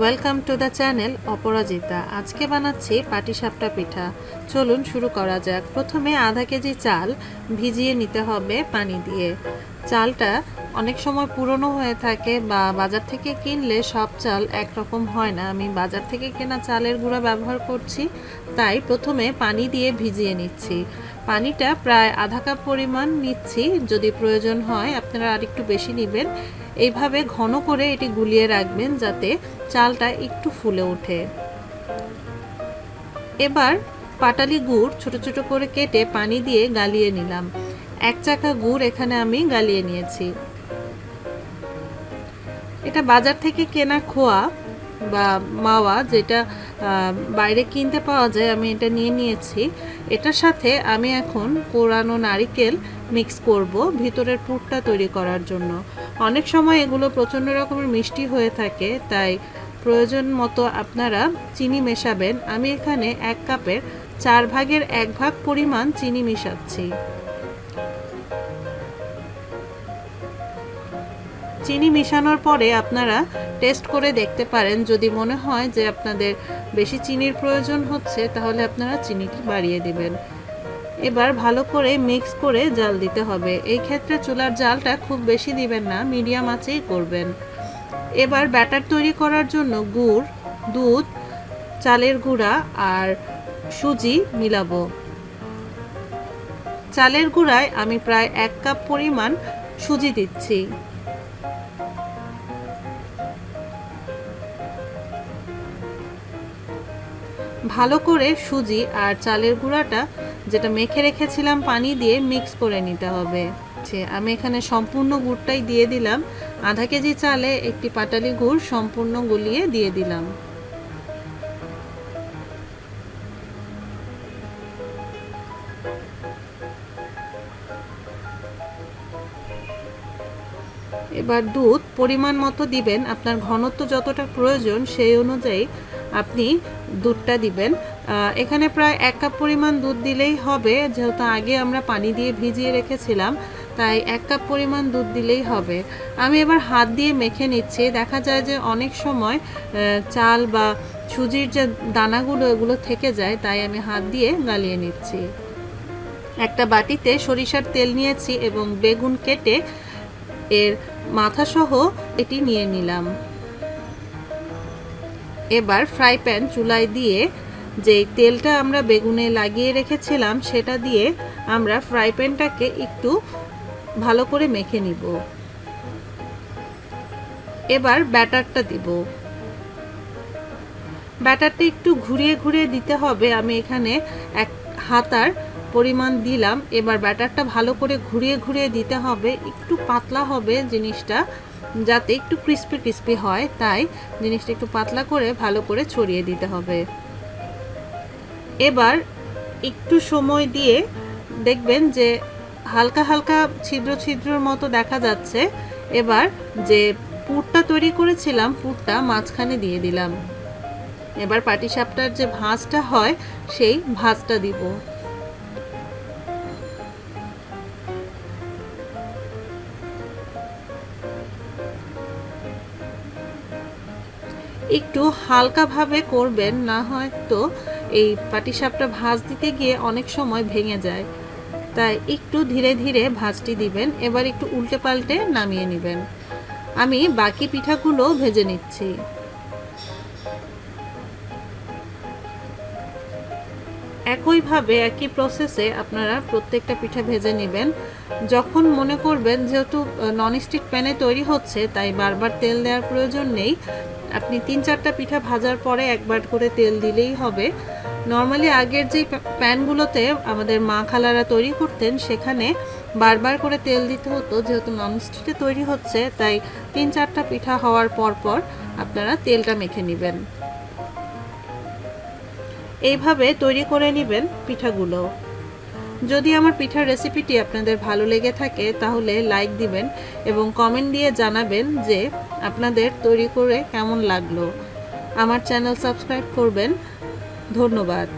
Welcome to the channel Aparajita. আজকে বানাচ্ছি পাটিসাপটা পিঠা। চলুন শুরু করা যাক। প্রথমে আধা কেজি চাল ভিজিয়ে নিতে হবে পানি দিয়ে। চালটা অনেক সময় পুরনো হয়ে থাকে বা বাজার থেকে কিনলে সব চাল একরকম হয় না। আমি বাজার থেকে কেনা চালের গুঁড়া ব্যবহার করছি, তাই প্রথমে পানি দিয়ে ভিজিয়ে নিচ্ছি। পানিটা প্রায় আধা কাপ পরিমাণ নিচ্ছি। যদি প্রয়োজন হয়, আপনারা আরেকটু বেশি নেবেন। এইভাবে ঘন করে এটি গুলিয়ে রাখবেন যাতে চালটা একটু ফুলে ওঠে। এবার পাটালি গুড় ছোট ছোট করে কেটে পানি দিয়ে গালিয়ে নিলাম। এক চাকা গুড় এখানে আমি গালিয়ে নিয়েছি। এটা বাজার থেকে কেনা খোয়া বা মাওয়া যেটা বাইরে কিনতে পাওয়া যায়, আমি এটা নিয়ে নিয়েছি। এটার সাথে আমি এখন কোরানো নারিকেল মিক্স করব ভিতরের পুরটা তৈরি করার জন্য। অনেক সময় এগুলো প্রচণ্ড রকমের মিষ্টি হয়ে থাকে, তাই প্রয়োজন মতো আপনারা চিনি মেশাবেন। আমি এখানে এক কাপের চার ভাগের এক ভাগ পরিমাণ চিনি মেশাচ্ছি। চিনি মিশানোর পরে আপনারা টেস্ট করে দেখতে পারেন। যদি মনে হয় যে আপনাদের বেশি চিনির প্রয়োজন হচ্ছে, তাহলে আপনারা চিনিটি বাড়িয়ে দেবেন। এবার ভালো করে মিক্স করে জাল দিতে হবে। এই ক্ষেত্রে চুলার জালটা খুব বেশি দিবেন না মিডিয়াম আঁচেই করবেন। এবার ব্যাটার তৈরি করার জন্য গুড়, দুধ, চালের গুঁড়া আর সুজি মিলাবো। চালের গুঁড়ায় আমি প্রায় এক কাপ পরিমাণ সুজি দিচ্ছি। ভালো করে সুজি আর চালের গুঁড়াটা যেটা মেখে রেখেছিলাম পানি দিয়ে মিক্স করে নিতে হবে। আমি এখানে সম্পূর্ণ গুড়টাই দিয়ে দিলাম। আধা কেজি চালে একটি পাটালি গুড় সম্পূর্ণ গুলিয়ে দিয়ে দিলাম। এবার দুধ পরিমাণ মতো দিবেন। আপনার ঘনত্ব যতটা প্রয়োজন সেই অনুযায়ী আপনি দুধটা দিবেন। এখানে প্রায় এক কাপ পরিমাণ দুধ দিলেই হবে। যেহেতু আগে আমরা পানি দিয়ে ভিজিয়ে রেখেছিলাম, তাই এক কাপ পরিমাণ দুধ দিলেই হবে। আমি এবার হাত দিয়ে মেখে নিচ্ছি। দেখা যায় যে অনেক সময় চাল বা সুজির যে দানাগুলো, এগুলো থেকে যায়, তাই আমি হাত দিয়ে গালিয়ে নিচ্ছি। একটা বাটিতে সরিষার তেল নিয়েছি এবং বেগুন কেটে এর মাথাসহ এটি নিয়ে নিলাম। এবার ফ্রাই প্যান চুলায় দিয়ে যে তেলটা আমরা বেগুনে লাগিয়ে রেখেছিলাম, সেটা দিয়ে আমরা ফ্রাই প্যানটাকে একটু ভালো করে মেখে নিব। এবার ব্যাটারটা দিব। ব্যাটারটা একটু ঘুরিয়ে ঘুরিয়ে দিতে হবে। আমি এখানে এক হাতার পরিমাণ দিলাম, এবার ব্যাটারটা ভালো করে ঘুরিয়ে ঘুরিয়ে দিতে হবে, একটু পাতলা হবে জিনিসটা, যাতে একটু ক্রিস্পি ক্রিস্পি হয়, তাই জিনিসটা একটু পাতলা করে ভালো করে ছড়িয়ে দিতে হবে। এবার একটু সময় দিয়ে দেখবেন যে হালকা হালকা ছিদ্র ছিদ্রর মতো দেখা যাচ্ছে, এবার যে পুরটা তৈরি করেছিলাম, পুরটা মাঝখানে দিয়ে দিলাম। এবার পাটিসাপটার যে ভাঁজটা হয়, সেই ভাঁজটা দিব। একটু হালকাভাবে করবেন, না হয়তো এই পাটিসাপটা ভাজ দিতে গিয়ে অনেক সময় ভেঙে যায়। তাই একটু ধীরে ধীরে ভাজটি দিবেন, এবার একটু উল্টে পাল্টে নামিয়ে নেবেন। আমি বাকি পিঠাগুলো ভেজে নিচ্ছি। একইভাবে, একই প্রসেসে আপনারা প্রত্যেকটা পিঠা ভেজে নেবেন। যখন মনে করবেন যেহেতু ননস্টিক প্যানে তৈরি হচ্ছে, তাই বারবার তেল দেওয়ার প্রয়োজন নেই। আপনি তিন চারটা পিঠা ভাজার পরে একবার করে তেল দিলেই হবে। নর্মালি আগের যে প্যানগুলোতে আমাদের মা খালারা তৈরি করতেন, সেখানে বারবার করে তেল দিতে হতো, যেহেতু ননস্টিকে তৈরি হচ্ছে, তাই তিন চারটা পিঠা হওয়ার পর পর আপনারা তেলটা মেখে নেবেন। এইভাবে তৈরি করে নেবেন পিঠাগুলো। যদি আমার পিঠার রেসিপিটি আপনাদের ভালো লেগে থাকে, তাহলে লাইক দিবেন এবং কমেন্ট দিয়ে জানাবেন যে আপনাদের তৈরি করে কেমন লাগল। আমার চ্যানেল সাবস্ক্রাইব করবেন। ধন্যবাদ।